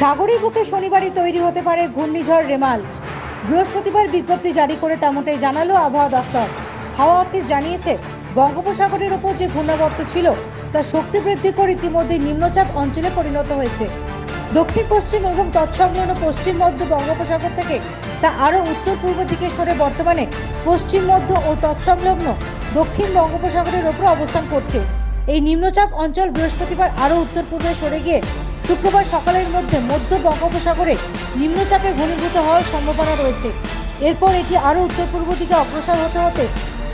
সাগরের বুকে শনিবারই তৈরি হতে পারে ঘূর্ণিঝড় রেমাল। বৃহস্পতিবার বিজ্ঞপ্তি জারি করে তেমনটাই জানালো আবহাওয়া দপ্তর। হাওয়া অফিস জানিয়েছে, বঙ্গোপসাগরের ওপর যে ঘূর্ণাবর্ত ছিল, তা শক্তি বৃদ্ধি করে ইতিমধ্যে নিম্নচাপ অঞ্চলে পরিণত হয়েছে। দক্ষিণ, পশ্চিম এবং তৎসংলগ্ন পশ্চিম, মধ্য বঙ্গোপসাগর থেকে তা আরও উত্তর পূর্ব দিকে সরে বর্তমানে পশ্চিম, মধ্য ও তৎসংলগ্ন দক্ষিণ বঙ্গোপসাগরের ওপর অবস্থান করছে। এই নিম্নচাপ অঞ্চল বৃহস্পতিবার আরও উত্তর পূর্বে সরে গিয়ে শুক্রবার সকালের মধ্যে মধ্য বঙ্গোপসাগরে নিম্নচাপে ঘনীভূত হওয়ার সম্ভাবনা রয়েছে। এরপর এটি আরও উত্তর পূর্ব দিকে অগ্রসর হতে হতে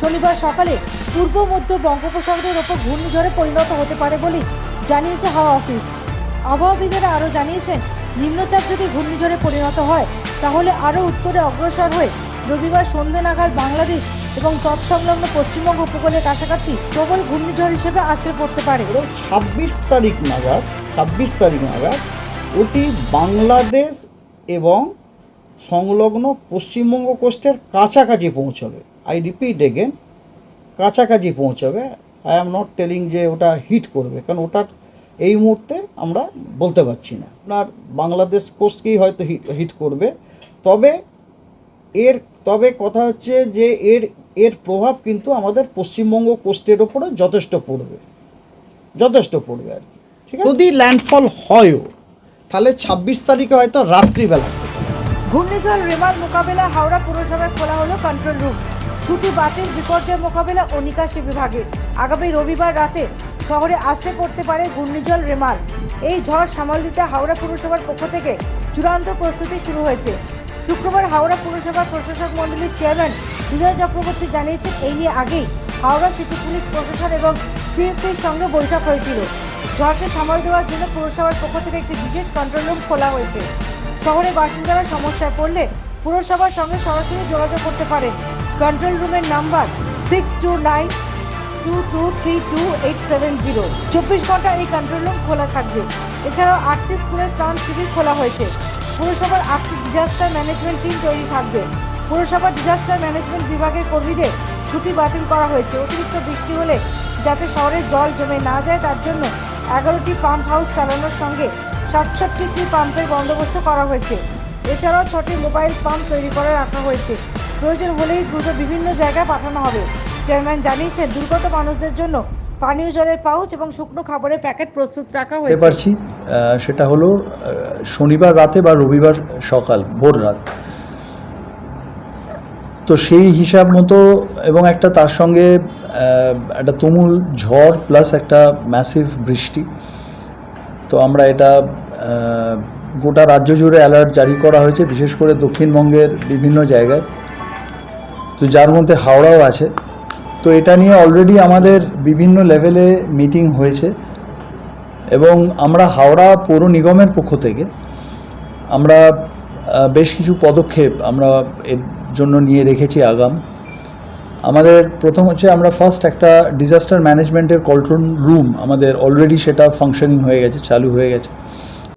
শনিবার সকালে পূর্ব মধ্য বঙ্গোপসাগরের ওপর ঘূর্ণিঝড়ে পরিণত হতে পারে বলেই জানিয়েছে হাওয়া অফিস। আবহাওয়াবিদেরা আরও জানিয়েছেন, নিম্নচাপ যদি ঘূর্ণিঝড়ে পরিণত হয়, তাহলে আরও উত্তরে অগ্রসর হয়ে রবিবার সন্ধ্যে নাগাদ বাংলাদেশ এবং তৎসংলগ্ন পশ্চিমবঙ্গ উপকূলের কাছাকাছি প্রবল ঘূর্ণিঝড় হিসেবে আছড়ে পড়তে পারে। এবং ছাব্বিশ তারিখ নাগাদ, ছাব্বিশ তারিখ নাগাদ ওটি বাংলাদেশ এবং সংলগ্ন পশ্চিমবঙ্গ কোস্টের কাছাকাছি পৌঁছবে। আই রিপিট এগেন কাছাকাছি পৌঁছবে। আই এম নট টেলিং যে ওটা হিট করবে, কারণ ওটা এই মুহূর্তে আমরা বলতে পারছি না। আপনার বাংলাদেশ কোস্টকেই হয়তো হিট করবে। তবে এর তবে কথা হচ্ছে যে এর এর প্রভাব কিন্তু আমাদের পশ্চিমবঙ্গ কোস্টের ওপরে যথেষ্ট পড়বে। যথেষ্ট পড়বে আর কি। ঠিক আছে? যদি ল্যান্ডফল হয়ও তাহলে ছাব্বিশ তারিখে হয়তো রাত্রিবেলা। ঘূর্ণিঝড় রেমাল মোকাবেলা হাওড়া পুরসভায় খোলা হলো কন্ট্রোল রুম ছুটি বাতিল বিপর্যয় মোকাবেলা ও নিকাশি বিভাগে। আগামী রবিবার রাতে শহরে আশ্রয় পড়তে পারে ঘূর্ণিঝড় রেমাল। এই ঝড় সামাল দিতে হাওড়া পুরসভার পক্ষ থেকে চূড়ান্ত প্রস্তুতি শুরু হয়েছে। শুক্রবার হাওড়া পুরসভার প্রশাসক মণ্ডলীর চেয়ারম্যান বিজয় চক্রবর্তী জানিয়েছেন, এই নিয়ে আগেই হাওড়া সিটি পুলিশ প্রশাসন এবং সিএসসির সঙ্গে বৈঠক হয়েছিল। ঝড়কে সামাল দেওয়ার জন্য পুরসভার পক্ষ থেকে একটি বিশেষ কন্ট্রোল রুম খোলা হয়েছে। শহরে বাসিন্দারা সমস্যায় পড়লে পুরসভার সঙ্গে সরাসরি যোগাযোগ করতে পারেন। কন্ট্রোল রুমের number six two nine two two three two eight seven zero চব্বিশ ঘণ্টা এই কন্ট্রোল রুম খোলা থাকবে। এছাড়াও আটটি স্কুলের ত্রাণ শিবির খোলা হয়েছে। পুরসভার আটটি ডিজাস্টার ম্যানেজমেন্ট টিম তৈরি থাকবে। পুরসভার ডিজাস্টার ম্যানেজমেন্ট বিভাগের কর্মীদের ছুটি বাতিল করা হয়েছে। অতিরিক্ত বৃষ্টি হলে যাতে শহরে জল জমে না যায়, তার জন্য এগারোটি পাম্প হাউস চালানোর সঙ্গে সাতষট্টিটি পাম্পের বন্দোবস্ত করা হয়েছে। এছাড়াও ছটি মোবাইল পাম্প তৈরি করে রাখা হয়েছে। প্রয়োজন হলেই দ্রুত বিভিন্ন জায়গায় পাঠানো হবে। চেয়ারম্যান জানিয়েছেন, দুর্গত মানুষদের জন্য পানীয় জলের পাউচ এবং শুকনো খাবারের প্যাকেট প্রস্তুত রাখা হয়েছে। পারছি সেটা হলো শনিবার রাতে বা রবিবার সকাল, ভোর রাত। তো সেই হিসাব মতো এবং একটা তার সঙ্গে একটা তুমুল ঝড় প্লাস একটা ম্যাসিভ বৃষ্টি। তো আমরা এটা গোটা রাজ্য জুড়ে অ্যালার্ট জারি করা হয়েছে, বিশেষ করে দক্ষিণবঙ্গের বিভিন্ন জায়গায়। তো যার মধ্যে হাওড়াও আছে। তো এটা নিয়ে অলরেডি আমাদের বিভিন্ন লেভেলে মিটিং হয়েছে এবং আমরা হাওড়া পৌর নিগমের পক্ষ থেকে আমরা বেশ কিছু পদক্ষেপ আমরা এর জন্য নিয়ে রেখেছি আগাম। আমাদের প্রথম হচ্ছে আমরা ফার্স্ট একটা ডিজাস্টার ম্যানেজমেন্টের কন্ট্রোল রুম আমাদের অলরেডি সেটা ফাংশনিং হয়ে গেছে, চালু হয়ে গেছে।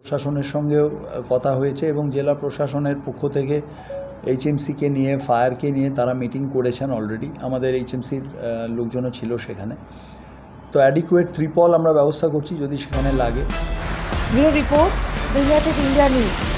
প্রশাসনের সঙ্গেও কথা হয়েছে এবং জেলা প্রশাসনের পক্ষ থেকে এইচএমসিকে নিয়ে, ফায়ারকে নিয়ে তারা মিটিং করেছেন অলরেডি আমাদের এইচএমসির লোকজনও ছিল সেখানে। তো অ্যাডিকুয়েট ত্রিপল আমরা ব্যবস্থা করছি যদি সেখানে লাগে। New report India news